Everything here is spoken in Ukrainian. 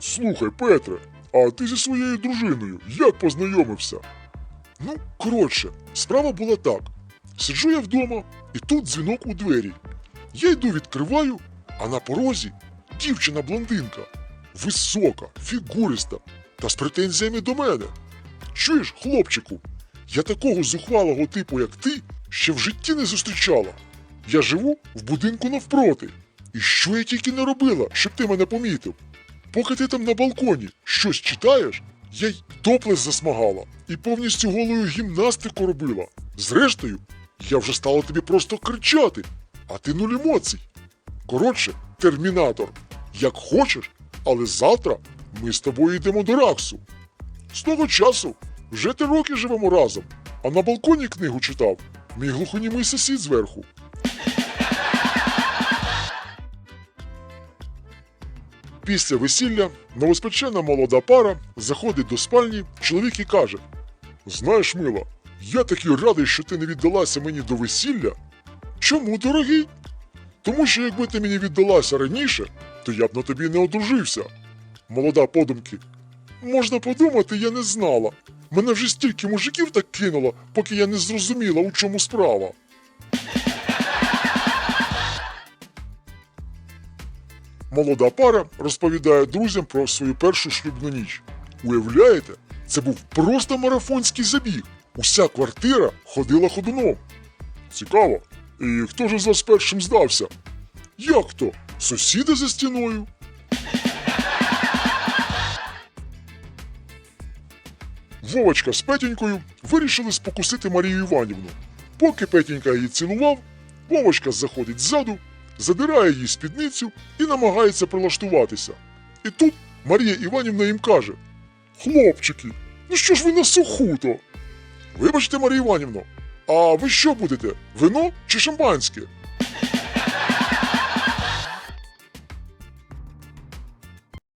Слухай, Петре, а ти зі своєю дружиною як познайомився? Ну, коротше, справа була так. Сиджу я вдома, і тут дзвінок у двері. Я йду відкриваю, а на порозі дівчина-блондинка. Висока, фігуриста та з претензіями до мене. Чуєш, хлопчику, я такого зухвалого типу, як ти, ще в житті не зустрічала. Я живу в будинку навпроти. І що я тільки не робила, щоб ти мене помітив? Поки ти там на балконі щось читаєш, я й топлес засмагала і повністю голою гімнастику робила. Зрештою, я вже стала тобі просто кричати, а ти нуль емоцій. Коротше, термінатор, як хочеш, але завтра ми з тобою йдемо до Раксу. З того часу вже три роки живемо разом, а на балконі книгу читав мій глухонімий сусід зверху. Після весілля новоспечена молода пара заходить до спальні, чоловік і каже: Знаєш, мила, я такий радий, що ти не віддалася мені до весілля. Чому, дорогий? Тому що якби ти мені віддалася раніше, то я б на тобі не одружився. Молода подумки. Можна подумати, я не знала. Мене вже стільки мужиків так кинуло, поки я не зрозуміла, у чому справа. Молода пара розповідає друзям про свою першу шлюбну ніч. Уявляєте, це був просто марафонський забіг. Уся квартира ходила ходуном. Цікаво. І хто ж з вас першим здався? Як то? Сусіди за стіною? Вовочка з Петінькою вирішили спокусити Марію Іванівну. Поки Петінька її цілував, Вовочка заходить ззаду, задирає їй спідницю і намагається прилаштуватися. І тут Марія Іванівна їм каже: Хлопчики, ну що ж ви на суху-то? Вибачте, Марія Іванівно, а ви що будете? Вино чи шампанське?